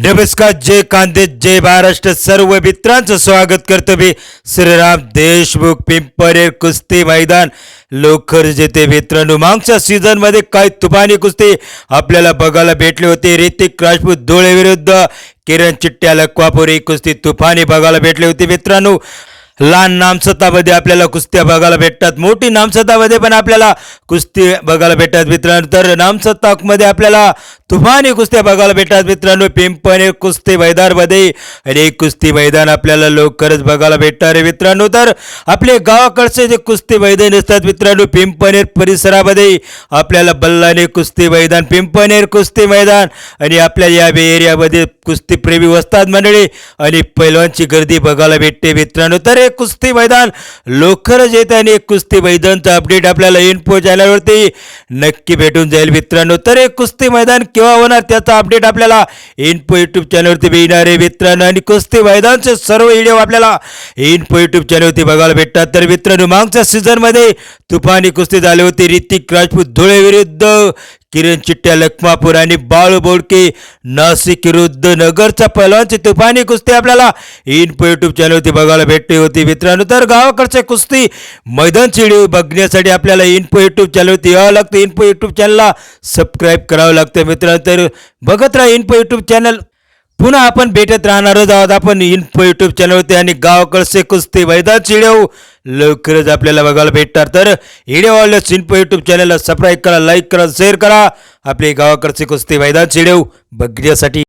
नमस्कार जय कांदे जय महाराष्ट्र. सर्व मित्रांचं स्वागत करतो मी. श्रीराम देशमुख पिंपरे कुस्ती मैदान. लोखर जेथे मित्रांनो मागच्या सीझनमध्ये तुफानी कुस्ती आपल्याला बघायला भेटली होती. ऋतिक राजपूत धुळे विरुद्ध किरण चिट्ट्या लक्वापुरी ही कुस्ती तुफानी बघायला भेटली होती. मित्रांनो लहान नामसतामध्ये आपल्याला कुस्त्या बघायला भेटतात. मोठी नामसतामध्ये पण आपल्याला कुस्ती बघायला भेटतात मित्रांनो. तर नामसत्ताकमध्ये आपल्याला तुफानी कुस्त्या बघायला भेटतात मित्रांनो. पिंपणे कुस्ती मैदानमध्ये. आणि एक कुस्ती मैदान आपल्याला लवकरच बघायला भेटणार आहे मित्रांनो. तर आपले गावाकडचे जे कुस्ती मैदान असतात मित्रांनो पिंपनेर परिसरामध्ये आपल्याला बल्लाने कुस्ती मैदान पिंपनेर कुस्ती मैदान आणि आपल्या या एरियामध्ये कुस्तीप्रेमी असतात मंडळी आणि पैलवानची गर्दी बघायला भेटते मित्रांनो. तर एक कुस्ती मैदान लवकरच येते आणि एक कुस्ती मैदानचं अपडेट आपल्याला इन्फो चॅनलवरती नक्की भेटून जाईल मित्रांनो. तर एक कुस्ती मैदान केव्हा होणार त्याचा अपडेट आपल्याला इन्फो यूट्यूब चॅनलवरती मिळणार आहे मित्रांनो. आणि कुस्ती मैदानचे सर्व व्हिडिओ आपल्याला इन्फो यूट्यूब चॅनलवरती बघायला भेटतात. तर मित्रांनो मागच्या सीझनमध्ये तुफानी कुस्ती झाली होती. ऋतिक राजपूत धुळे विरुद्ध किरण चिट्ट्या लखमापूर आणि बाळू बोडके नाशिक विरुद्ध नगरच्या पैलवानची तुफानी कुस्ती आपल्याला इनपो यूट्यूब चॅनलवरती बघायला भेटली होती. मित्रांनो तर गावाकडच्या कुस्ती मैदान चिडी बघण्यासाठी आपल्याला इनपो यूट्यूब चॅनलवरती यावं लागतं. इनपो यूट्यूब चॅनलला सबस्क्राईब करावं लागतं. मित्रांनो तर बघत राहा इनपो यूट्यूब चॅनल पुन्हा आपण भेटत राहणारच आहोत. आपण इन्फो यूट्यूब चॅनलवरती आणि गावाकडचे कुस्ती वैदा व्हिडिओ. लवकरच आपल्याला बघायला भेटणार. तर व्हिडिओ आवडल्यास इन्फो यूट्यूब चॅनलला सबस्क्राईब करा लाईक करा शेअर करा. आपले गावाकडचे कुस्ती मैदानची व्हिडिओ बघण्यासाठी